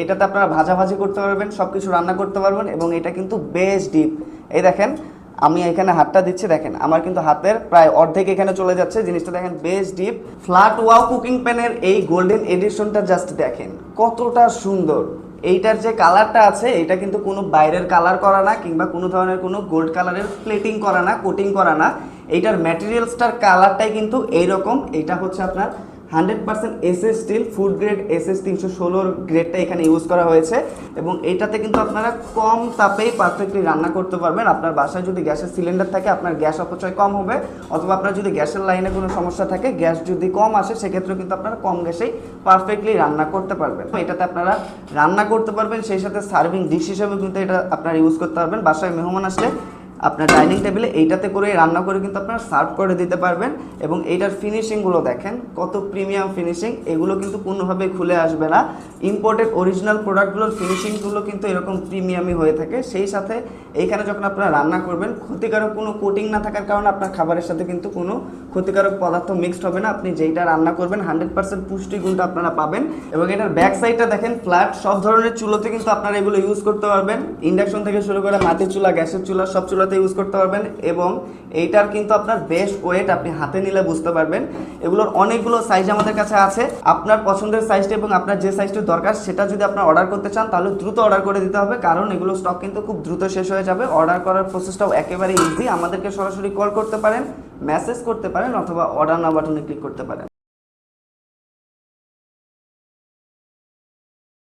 এটাতে আপনারা ভাজাভাজি করতে পারবেন সব কিছু রান্না করতে পারবেন এবং এটা কিন্তু বেশ ডিপ এই দেখেন, আমি এখানে হাতটা দিচ্ছি, দেখেন, আমার কিন্তু হাতের প্রায় অর্ধেক এখানে চলে যাচ্ছে, জিনিসটা দেখেন বেশ ডিপ ফ্ল্যাট ওয়াও কুকিং প্যানের এই গোল্ডেন এডিশনটা জাস্ট দেখেন, কতটা সুন্দর। এইটার যে কালারটা আছে, এটা কিন্তু কোনো বাইরের কালার করা না, কিংবা কোনো ধরনের কোনো গোল্ড কালারের প্লেটিং করা না কোটিং করা না। এইটার ম্যাটেরিয়ালসটার কালারটাই কিন্তু এইরকম এটা হচ্ছে আপনার hundred percent SS steel food grade SS তিনশো ষোলোর গ্রেডটা এখানে ইউজ করা হয়েছে এবং এইটাতে কিন্তু আপনারা কম তাপেই পারফেক্টলি রান্না করতে পারবেন। আপনার বাসায় যদি গ্যাসের সিলিন্ডার থাকে, আপনার গ্যাস অপচয় কম হবে। অথবা আপনার যদি গ্যাসের লাইনে কোনো সমস্যা থাকে, গ্যাস যদি কম আসে, সেক্ষেত্রেও কিন্তু আপনারা কম গ্যাসেই পারফেক্টলি রান্না করতে পারবেন। এটাতে আপনারা রান্না করতে পারবেন, সেই সাথে সার্ভিং ডিশ হিসেবে কিন্তু এটা আপনারা ইউজ করতে পারবেন। বাসায় মেহমান আসলে আপনার ডাইনিং টেবিলে এইটাতে করে রান্না করে কিন্তু আপনারা সার্ভ করে দিতে পারবেন এবং এইটার ফিনিশিংগুলো দেখেন, কত প্রিমিয়াম ফিনিশিং এগুলো কিন্তু কোনোভাবেই খুলে আসবে না। ইম্পোর্টেড অরিজিনাল প্রোডাক্টগুলোর ফিনিশিংগুলো কিন্তু এরকম প্রিমিয়ামই হয়ে থাকে। সেই সাথে এইখানে যখন আপনারা রান্না করবেন, ক্ষতিকারক কোনো কোটিং না থাকার কারণে আপনার খাবারের সাথে কিন্তু কোনো ক্ষতিকারক পদার্থ মিক্সড হবে না। আপনি যেইটা রান্না করবেন হান্ড্রেড পার্সেন্ট পুষ্টিগুণটা আপনারা পাবেন এবং এটার ব্যাক সাইডটা দেখেন ফ্ল্যাট সব ধরনের চুলোতে কিন্তু আপনারা এগুলো ইউজ করতে পারবেন। ইন্ডাকশন থেকে শুরু করে মাটির চুলা, গ্যাসের চুলা, সব চুলাতে ইউজ করতে পারবেন এবং এইটার কিন্তু আপনার বেশ ওয়েট আপনি হাতে নিলে বুঝতে পারবেন। এগুলোর অনেকগুলো সাইজ আমাদের কাছে আছে। আপনার পছন্দের সাইজটা এবং আপনার যে সাইজটা দরকার সেটা যদি আপনার অর্ডার করতে চান, তাহলে দ্রুত অর্ডার করে দিতে হবে। কারণ এগুলো স্টক কিন্তু খুব দ্রুত শেষ হয়ে যাবে। অর্ডার করার প্রসেসটাও একেবারে ইজি আমাদেরকে সরাসরি কল করতে পারেন মেসেজ করতে পারেন অথবা অর্ডার না বাটনে ক্লিক করতে পারেন।